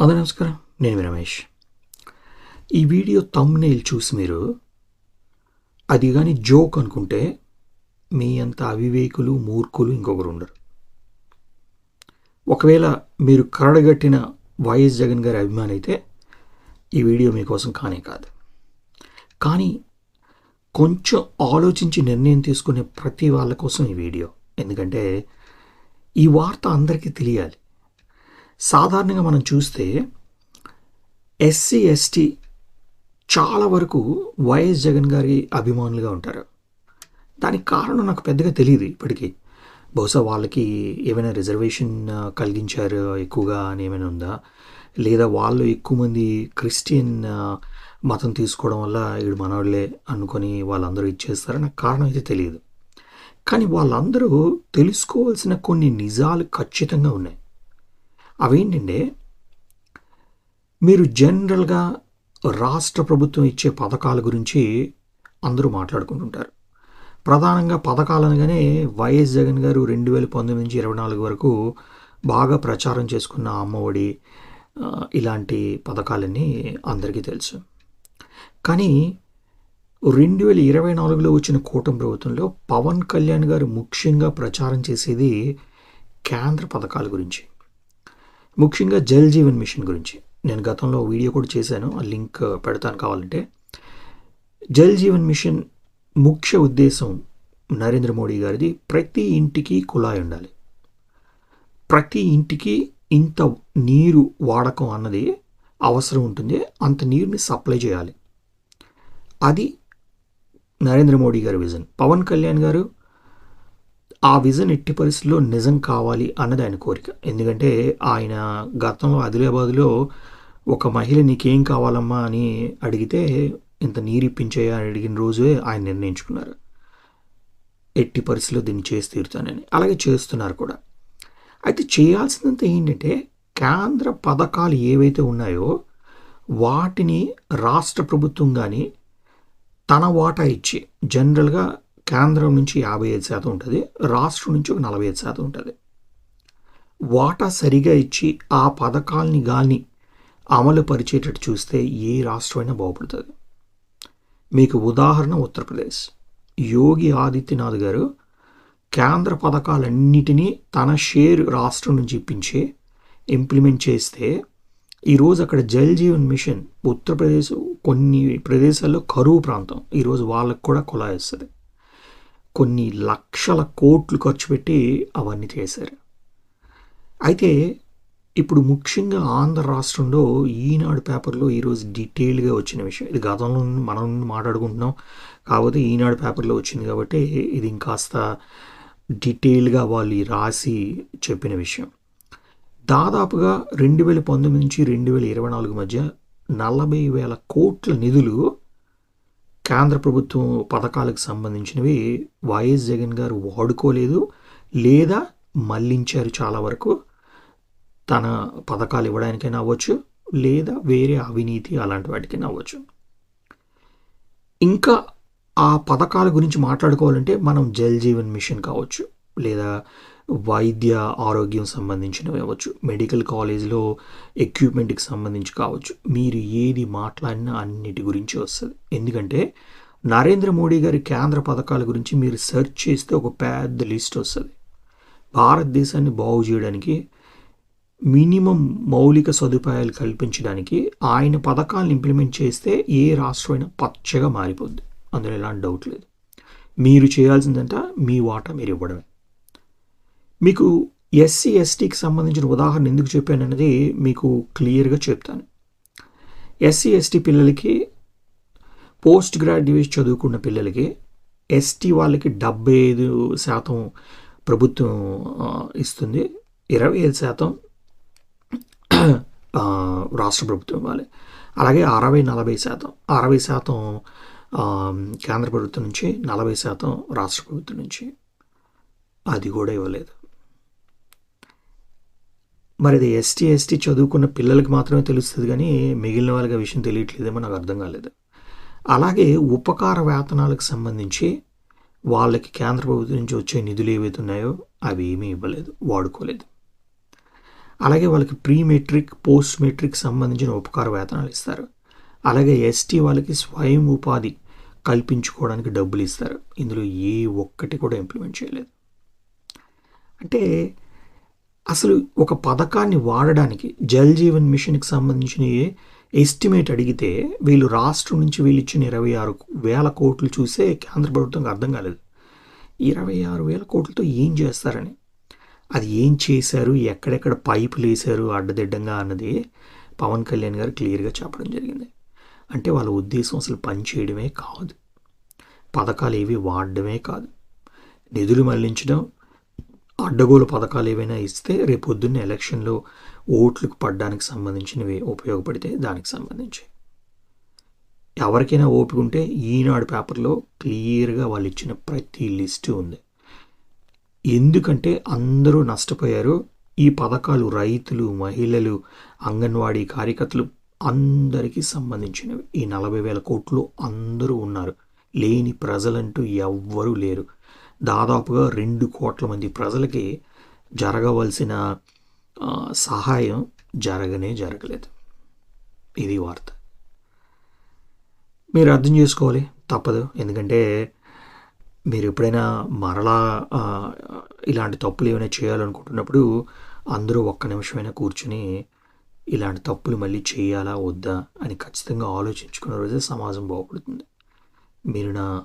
అందరూ నమస్కారం. నేను మీ రమేష్. ఈ వీడియో తమ్నేల్ చూసి మీరు అది కానీ జోక్ అనుకుంటే మీ అంత అవివేకులు మూర్ఖులు ఇంకొకరు ఉండరు. ఒకవేళ మీరు కరడగట్టిన వైఎస్ జగన్ గారి అభిమాని అయితే ఈ వీడియో మీకోసం కానే కాదు. కానీ కొంచెం ఆలోచించి నిర్ణయం తీసుకునే ప్రతి వాళ్ళ కోసం ఈ వీడియో. ఎందుకంటే ఈ వార్త అందరికీ తెలియాలి. సాధారణంగా మనం చూస్తే ఎస్సీ ఎస్టీ చాలా వరకు వైఎస్ జగన్ గారి అభిమానులుగా ఉంటారు. దానికి కారణం నాకు పెద్దగా తెలియదు ఇప్పటికీ. బహుశా వాళ్ళకి ఏమైనా రిజర్వేషన్ కలిగించారు ఎక్కువగా అని ఏమైనా ఉందా? లేదా వాళ్ళు ఎక్కువ మంది క్రిస్టియన్ మతం తీసుకోవడం వల్ల వీడు మనవాళ్ళే అనుకొని వాళ్ళందరూ ఇచ్చేస్తారని నాకు కారణం అయితే తెలియదు కానీ వాళ్ళందరూ తెలుసుకోవాల్సిన కొన్ని నిజాలు ఖచ్చితంగా ఉన్నాయి. అవేంటంటే మీరు జనరల్గా రాష్ట్ర ప్రభుత్వం ఇచ్చే పథకాల గురించి అందరూ మాట్లాడుకుంటుంటారు. ప్రధానంగా పథకాలు అనగానే వైఎస్ జగన్ గారు రెండు వేల పంతొమ్మిది నుంచి ఇరవై నాలుగు వరకు బాగా ప్రచారం చేసుకున్న అమ్మఒడి ఇలాంటి పథకాలన్నీ అందరికీ తెలుసు. కానీ రెండు వేల ఇరవై నాలుగులో వచ్చిన కూటమి ప్రభుత్వంలో పవన్ కళ్యాణ్ గారు ముఖ్యంగా ప్రచారం చేసేది కేంద్ర పథకాల గురించి. ముఖ్యంగా జల్ జీవన్ మిషన్ గురించి. నేను గతంలో వీడియో కూడా చేశాను ఆ లింక్ పెడతాను కావాలంటే. జల్ జీవన్ మిషన్ ముఖ్య ఉద్దేశం నరేంద్ర మోడీ గారిది ప్రతి ఇంటికి కుళాయి ఉండాలి. ప్రతి ఇంటికి ఇంత నీరు వాడకం అన్నది అవసరం ఉంటుంది అంత నీరుని సప్లై చేయాలి. అది నరేంద్ర మోడీ గారి విజన్. పవన్ కళ్యాణ్ గారు ఆ విజన్ ఎట్టి పరిస్థితుల్లో నిజం కావాలి అన్నది ఆయన కోరిక. ఎందుకంటే ఆయన గతంలో ఆదిలాబాద్లో ఒక మహిళ నీకేం కావాలమ్మా అని అడిగితే ఇంత నీరు అని అడిగిన రోజే ఆయన నిర్ణయించుకున్నారు. ఎట్టి పరిస్థితుల్లో దీన్ని చేసి తీరుతానని. అలాగే చేస్తున్నారు కూడా. అయితే చేయాల్సిందంతా ఏంటంటే కేంద్ర పథకాలు ఏవైతే ఉన్నాయో వాటిని రాష్ట్ర ప్రభుత్వం కానీ తన వాటా ఇచ్చి జనరల్గా కేంద్రం నుంచి యాభై ఐదు శాతం ఉంటుంది రాష్ట్రం నుంచి ఒక నలభై ఐదు శాతం ఉంటుంది. వాటా సరిగా ఇచ్చి ఆ పథకాల్ని కానీ అమలు పరిచేటట్టు చూస్తే ఏ రాష్ట్రమైనా బాగుపడుతుంది. మీకు ఉదాహరణ ఉత్తరప్రదేశ్. యోగి ఆదిత్యనాథ్ గారు కేంద్ర పథకాలన్నిటినీ తన షేర్ రాష్ట్రం నుంచి ఇప్పించి ఇంప్లిమెంట్ చేస్తే ఈరోజు అక్కడ జల్ జీవన్ మిషన్ ఉత్తరప్రదేశ్ కొన్ని ప్రదేశాల్లో కరువు ప్రాంతం. ఈరోజు వాళ్ళకు కూడా కులాయిస్తుంది కొన్ని లక్షల కోట్లు ఖర్చు పెట్టి అవన్నీ చేశారు. అయితే ఇప్పుడు ముఖ్యంగా ఆంధ్ర రాష్ట్రంలో ఈనాడు పేపర్లో ఈరోజు డీటెయిల్గా వచ్చిన విషయం ఇది గతంలో మనం మాట్లాడుకుంటున్నాం కాకపోతే ఈనాడు పేపర్లో వచ్చింది కాబట్టి ఇది ఇంకాస్త డీటెయిల్గా వాళ్ళు రాసి చెప్పిన విషయం. దాదాపుగా రెండు వేల పంతొమ్మిది నుంచి రెండు వేల ఇరవై నాలుగు మధ్య నలభై వేల కోట్ల నిధులు కేంద్ర ప్రభుత్వం పథకాలకు సంబంధించినవి వైఎస్ జగన్ గారు వాడుకోలేదు లేదా మళ్ళించారు చాలా వరకు. తన పథకాలు ఇవ్వడానికైనా అవ్వచ్చు లేదా వేరే అవినీతి అలాంటి వాటికైనా అవ్వచ్చు. ఇంకా ఆ పథకాల గురించి మాట్లాడుకోవాలంటే మనం జల్ జీవన్ మిషన్ కావచ్చు లేదా వైద్య ఆరోగ్యం సంబంధించినవి అవ్వచ్చు మెడికల్ కాలేజ్లో ఎక్విప్మెంట్కి సంబంధించి కావచ్చు. మీరు ఏది మాట్లాడినా అన్నిటి గురించి వస్తుంది. ఎందుకంటే నరేంద్ర మోడీ గారి కేంద్ర పథకాల గురించి మీరు సెర్చ్ చేస్తే ఒక పెద్ద లిస్ట్ వస్తుంది. భారతదేశాన్ని బాగు చేయడానికి మినిమం మౌలిక సదుపాయాలు కల్పించడానికి ఆయన పథకాలను ఇంప్లిమెంట్ చేస్తే ఏ రాష్ట్రమైనా పచ్చగా మారిపోద్ది. అందులో ఎలాంటి డౌట్ లేదు. మీరు చేయాల్సిందంట మీ వాటా మీరు ఇవ్వడమే. మీకు ఎస్సీ ఎస్టీకి సంబంధించిన ఉదాహరణ ఎందుకు చెప్పాను అనేది మీకు క్లియర్గా చెప్తాను. ఎస్సీ ఎస్టీ పిల్లలకి పోస్ట్ గ్రాడ్యుయేట్ చదువుకున్న పిల్లలకి ఎస్టీ వాళ్ళకి డెబ్బై ఐదు శాతం ప్రభుత్వం ఇస్తుంది. ఇరవై ఐదు శాతం రాష్ట్ర ప్రభుత్వం ఇవ్వాలి. అలాగే అరవై నలభై శాతం అరవై శాతం కేంద్ర ప్రభుత్వం నుంచి నలభై శాతం రాష్ట్ర ప్రభుత్వం నుంచి. అది కూడా ఇవ్వలేదు. మరి అది ఎస్టీ ఎస్టీ చదువుకున్న పిల్లలకి మాత్రమే తెలుస్తుంది కానీ మిగిలిన వాళ్ళకి ఆ విషయం తెలియట్లేదేమో నాకు అర్థం కాలేదు. అలాగే ఉపకార వేతనాలకు సంబంధించి వాళ్ళకి కేంద్ర ప్రభుత్వం నుంచి వచ్చే నిధులు ఏవైతే ఉన్నాయో అవి ఏమీ ఇవ్వలేదు వాడుకోలేదు. అలాగే వాళ్ళకి ప్రీ మెట్రిక్ పోస్ట్ మెట్రిక్ సంబంధించిన ఉపకార వేతనాలు ఇస్తారు. అలాగే ఎస్టీ వాళ్ళకి స్వయం ఉపాధి కల్పించుకోవడానికి డబ్బులు ఇస్తారు. ఇందులో ఏ ఒక్కటి కూడా ఇంప్లిమెంట్ చేయలేదు. అంటే అసలు ఒక పథకాన్ని వాడడానికి జల్ జీవన్ మిషన్కి సంబంధించిన ఎస్టిమేట్ అడిగితే వీళ్ళు రాష్ట్రం నుంచి వీళ్ళు ఇచ్చిన ఇరవై ఆరు వేల కోట్లు చూసే కేంద్ర ప్రభుత్వంకి అర్థం కాలేదు. ఇరవై ఆరు వేల కోట్లతో ఏం చేస్తారని? అది ఏం చేశారు? ఎక్కడెక్కడ పైపులు వేశారు? అడ్డదిడ్డంగా అన్నది పవన్ కళ్యాణ్ గారు క్లియర్గా చెప్పడం జరిగింది. అంటే వాళ్ళ ఉద్దేశం అసలు పనిచేయడమే కాదు. పథకాలు ఏవి వాడడమే కాదు. నిధులు మళ్ళించడం అడ్డగోలు పథకాలు ఏవైనా ఇస్తే రేపొద్దున్నే ఎలక్షన్లో ఓట్లకు పడడానికి సంబంధించినవి ఉపయోగపడితే దానికి సంబంధించి. ఎవరికైనా ఓపిక ఉంటే ఈనాడు పేపర్లో క్లియర్గా వాళ్ళు ఇచ్చిన ప్రతి లిస్టు ఉంది. ఎందుకంటే అందరూ నష్టపోయారు. ఈ పథకాలు రైతులు మహిళలు అంగన్వాడీ కార్యకర్తలు అందరికీ సంబంధించినవి. ఈ నలభై వేల కోట్లు అందరూ ఉన్నారు. లేని ప్రజలంటూ ఎవ్వరూ లేరు. దాదాపుగా రెండు కోట్ల మంది ప్రజలకి జరగవలసిన సహాయం జరగనే జరగలేదు. ఇది వార్త. మీరు అర్థం చేసుకోవాలి? తప్పదు. ఎందుకంటే మీరు ఎప్పుడైనా మరలా ఇలాంటి తప్పులు ఏమైనా చేయాలనుకుంటున్నప్పుడు అందరూ ఒక్క నిమిషమైనా కూర్చుని ఇలాంటి తప్పులు మళ్ళీ చేయాలా వద్దా అని ఖచ్చితంగా ఆలోచించుకున్న రోజే సమాజం బాగుపడుతుంది. మీరు నా